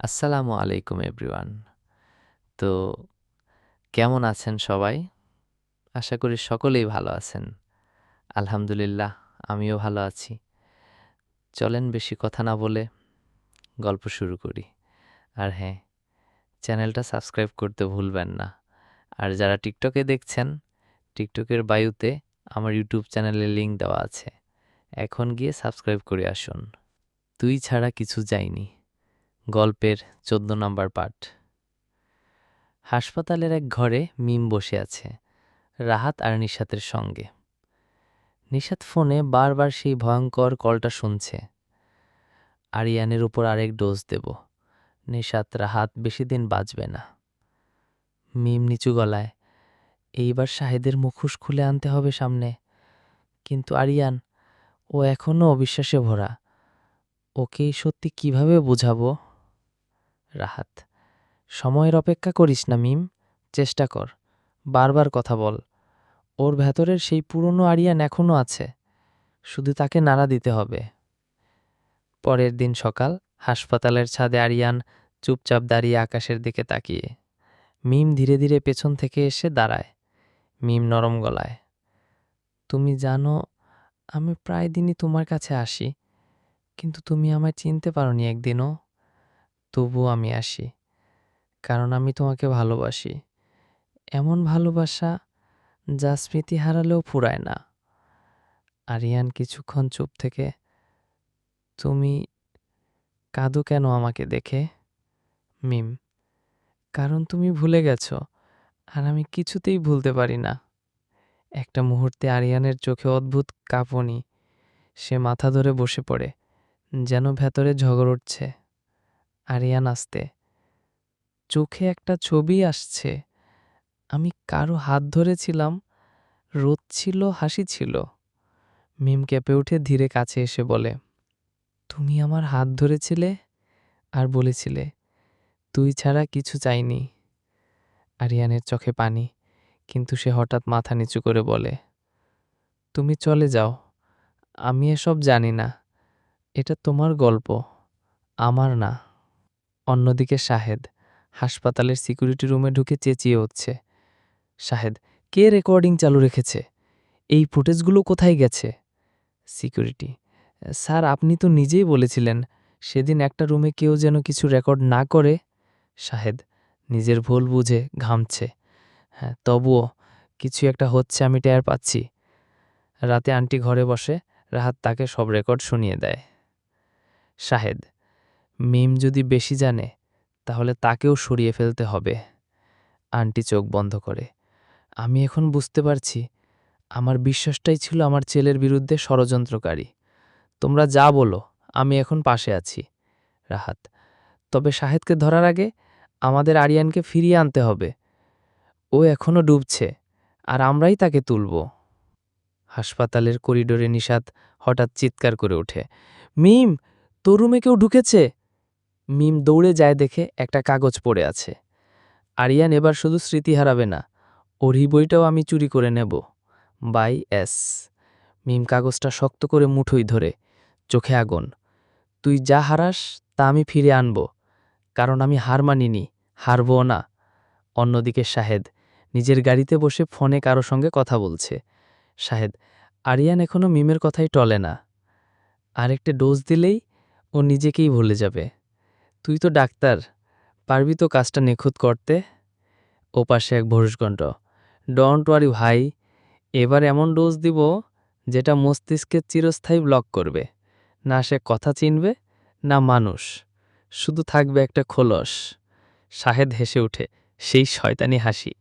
আসসালামু আলাইকুম, এভরিওয়ান। তো কেমন আছেন সবাই? আশা করি সকলেই ভালো আছেন। আলহামদুলিল্লাহ, আমিও ভালো আছি। চলেন বেশি কথা না বলে গল্প শুরু করি। আর হ্যাঁ চ্যানেলটা সাবস্ক্রাইব করতে ভুলবেন না। আর যারা টিকটকে দেখছেন, টিকটকের বায়ুতে আমার ইউটিউব চ্যানেলের লিঙ্ক দেওয়া আছে। এখন গিয়ে সাবস্ক্রাইব করে আসুন। তুই ছাড়া কিছু যায়নি। গল্পের চোদ্দ নম্বর পাঠ। হাসপাতালের এক ঘরে মিম বসে আছে, রাহাত আর নিশাতের সঙ্গে। নিশাত ফোনে বারবার সেই ভয়ঙ্কর কলটা শুনছে। আরিয়ানের উপর আরেক ডোজ দেব। নিশাত, রাহাত বেশি দিন বাঁচবে না। মিম নিচু গলায়, এইবার শাহেদের মুখোশ খুলে আনতে হবে সামনে। কিন্তু আরিয়ান, ও এখনও অবিশ্বাসে ভরা। ওকে সত্যি কীভাবে বোঝাবো? রাহাত। সময়ের অপেক্ষা করিস না, মিম। চেষ্টা কর। বারবার কথা বল। ওর ভেতরের সেই পুরনো আরিয়ান এখনও আছে। শুধু তাকে নাড়া দিতে হবে। পরের দিন সকাল, হাসপাতালের ছাদে আরিয়ান চুপচাপ দাঁড়িয়ে আকাশের দিকে তাকিয়ে। মিম ধীরে ধীরে পেছন থেকে এসে দাঁড়ায়। মিম নরম গলায়। তুমি জানো, আমি প্রায় দিনই তোমার কাছে আসি। কিন্তু তুমি আমায় চিনতে পারোনি একদিনও। তবুও আমি আসি, কারণ আমি তোমাকে ভালোবাসি। এমন ভালোবাসা যা স্মৃতি হারালেও ফুরায় না। আরিয়ান কিছুক্ষণ চুপ থেকে, তুমি কাঁদো কেন আমাকে দেখে? মিম, কারণ তুমি ভুলে গেছো, আর আমি কিছুতেই ভুলতে পারি না। একটা মুহূর্তে আরিয়ানের চোখে অদ্ভুত কাঁপনি, সে মাথা ধরে বসে পড়ে, যেন ভেতরে ঝগড় উঠছে। আরিয়ান আসতে। চোখে একটা ছবি আসছে। আমি কারও হাত ধরেছিলাম, রোদ ছিল, হাসি ছিল। মিম কেঁপে উঠে ধীরে কাছে এসে বলে, তুমি আমার হাত ধরেছিলে আর বলেছিলে, তুই ছাড়া কিছু চাইনি। আরিয়ানের চোখে পানি, কিন্তু সে হঠাৎ মাথা নিচু করে বলে, তুমি চলে যাও, আমি এসব জানি না। এটা তোমার গল্প, আমার না। অন্যদিকে শাহেদ হাসপাতালের সিকিউরিটি রুমে ঢুকে চেঁচিয়ে উঠছে। শাহেদ, কে রেকর্ডিং চালু রেখেছে? এই ফুটেজগুলো কোথায় গেছে? সিকিউরিটি, স্যার, আপনি তো নিজেই বলেছিলেন সেদিন একটা রুমে কেউ যেন কিছু রেকর্ড না করে। শাহেদ, নিজের ভুল বুঝে ঘামছে। হ্যাঁ তবুও কিছু একটা হচ্ছে, আমি টের পাচ্ছি। রাতে আন্টি ঘরে বসে রাহাত তাকে সব রেকর্ড শুনিয়ে দেয়। শাহেদ মিম যদি বেশি জানে, তাহলে তাকেও সরিয়ে ফেলতে হবে। আন্টি চোখ বন্ধ করে। আমি এখন বুঝতে পারছি, আমার বিশ্বাসটাই ছিল আমার ছেলের বিরুদ্ধে ষড়যন্ত্রকারী। তোমরা যা বলো, আমি এখন পাশে আছি। রাহাত, তবে শাহেদকে ধরার আগে আমাদের আরিয়ানকে ফিরিয়ে আনতে হবে। ও এখনও ডুবছে, আর আমরাই তাকে তুলব। হাসপাতালের করিডোরে নিষাদ হঠাৎ চিৎকার করে ওঠে। মিম, তোর কেউ ঢুকেছে? মিম দৌড়ে যায় দেখে একটা কাগজ পড়ে আছে। আরিয়ান এবার শুধু স্মৃতি হারাবে না ওর বইটাও আমি চুরি করে নেব। By S. মিম কাগজটা শক্ত করে মুঠোই ধরে, চোখে আগুন। তুই যা হারাস তা আমি ফিরে আনব, কারণ আমি হার মানিনি হারবও না। অন্যদিকে শাহেদ নিজের গাড়িতে বসে ফোনে কারও সঙ্গে কথা বলছে। শাহেদ, আরিয়ান এখনও মিমের কথাই টলে না। আরেকটা ডোজ দিলেই ও নিজেকেই ভুলে যাবে। তুই তো ডাক্তার, পারবি তো কাজটা নিখুঁত করতে? ও পাশে এক ভরুষগণ্ড ডন্ট ওয়ারি ভাই, এবার এমন ডোজ দিব যেটা মস্তিষ্কের চিরস্থায়ী ব্লক করবে। না সে কথা চিনবে, না মানুষ, শুধু থাকবে একটা খোলস। শাহেদ হেসে উঠে, সেই শয়তানি হাসি।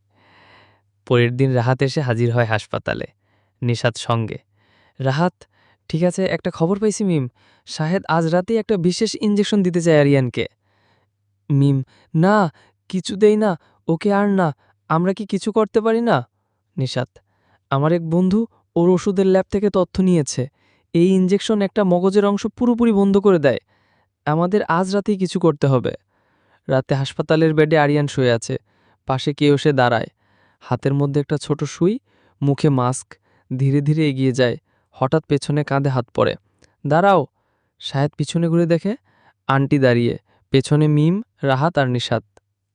পরের দিন রাহাত এসে হাজির হয় হাসপাতালে, নিষাদ সঙ্গে। রাহাত ঠিক আছে, একটা খবর পাইছি, মিম। শাহেদ আজ রাতেই একটা বিশেষ ইঞ্জেকশন দিতে চায় আরিয়ানকে। মিম, না, কিছু দেই না, ওকে আর না, আমরা কি কিছু করতে পারি না? নিশাত আমার এক বন্ধু ওর ওষুধের ল্যাব থেকে তথ্য নিয়েছে। এই ইঞ্জেকশন একটা মগজের অংশ পুরোপুরি বন্ধ করে দেয়। আমাদের আজ রাতেই কিছু করতে হবে। রাতে হাসপাতালের বেডে আরিয়ান শুয়ে আছে। পাশে কেউ এসে দাঁড়ায়। হাতের মধ্যে একটা ছোট সুই, মুখে মাস্ক, ধীরে ধীরে এগিয়ে যায়। হঠাৎ পেছনে কাঁধে হাত পড়ে। দাঁড়াও! শাহেদ পিছনে ঘুরে দেখে, আন্টি দাঁড়িয়ে, পেছনে মিম, রাহাত আর নিশাত।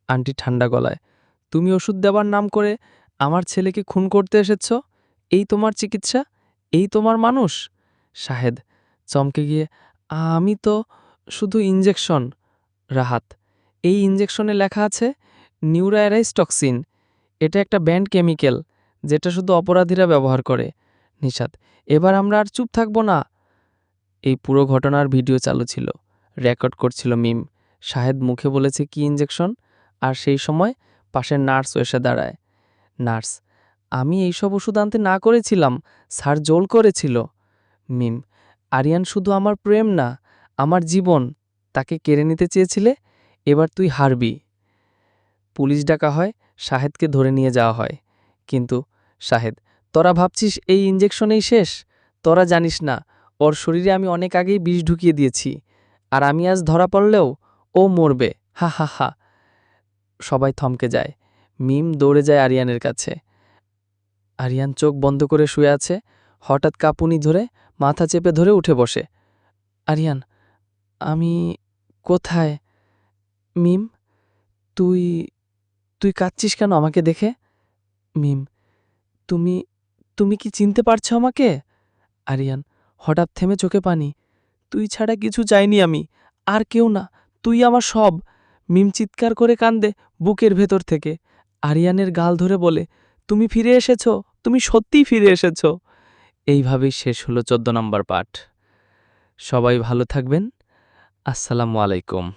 আন্টি ঠান্ডা গলায়, তুমি ওষুধ দেবার নাম করে আমার ছেলেকে খুন করতে এসেছ? এই তোমার চিকিৎসা? এই তোমার মানুষ? শাহেদ চমকে গিয়ে, আমি তো শুধু ইঞ্জেকশন রাহাত, এই ইঞ্জেকশনে লেখা আছে নিউরায়ারাইস টক্সিন এটা একটা ব্যান্ড কেমিক্যাল, যেটা শুধু অপরাধীরা ব্যবহার করে। নিশাত এবার আমরা আর চুপ থাকব না। এই পুরো ঘটনার ভিডিও চালু ছিল। রেকর্ড করছিল মিম। শাহেদ মুখে বলেছে, কি ইঞ্জেকশন আর সেই সময় পাশের নার্সও এসে দাঁড়ায়। নার্স, আমি এইসব ওষুধ আনতে না করেছিলাম। স্যার জোল করেছিল। মিম, আরিয়ান শুধু আমার প্রেম না, আমার জীবন। তাকে কেড়ে নিতে চেয়েছিলে? এবার তুই হারবি। পুলিশ ডাকা হয়, শাহেদকে ধরে নিয়ে যাওয়া হয়। কিন্তু শাহেদ তোরা ভাবছিস এই ইঞ্জেকশনেই শেষ? তোরা জানিস না, ওর শরীরে আমি অনেক আগেই বিষ ঢুকিয়ে দিয়েছি, আর আমি আজ ধরা পড়লেও ও মরবে। হা হা হা। সবাই থমকে যায়। মিম দৌড়ে যায় আরিয়ানের কাছে। আরিয়ান চোখ বন্ধ করে শুয়ে আছে। হঠাৎ কাঁপুনি ধরে মাথা চেপে ধরে উঠে বসে। আরিয়ান, আমি কোথায়? মিম, তুই তুই কাঁদছিস কেন আমাকে দেখে? মিম, তুমি তুমি কি চিনতে পারছ আমাকে? আরিয়ান, হঠাৎ থেমে চোখে পানি। তুই ছাড়া কিছু চাইনি আমি। আর কেউ না। তুই আমার সব। মিম চিৎকার করে কান্দে বুকের ভেতর থেকে। আরিয়ানের গাল ধরে বলে, তুমি ফিরে এসেছ? তুমি সত্যিই ফিরে এসেছ? এইভাবেই শেষ হলো চোদ্দ নম্বর পাঠ। সবাই ভালো থাকবেন। আসসালামু আলাইকুম।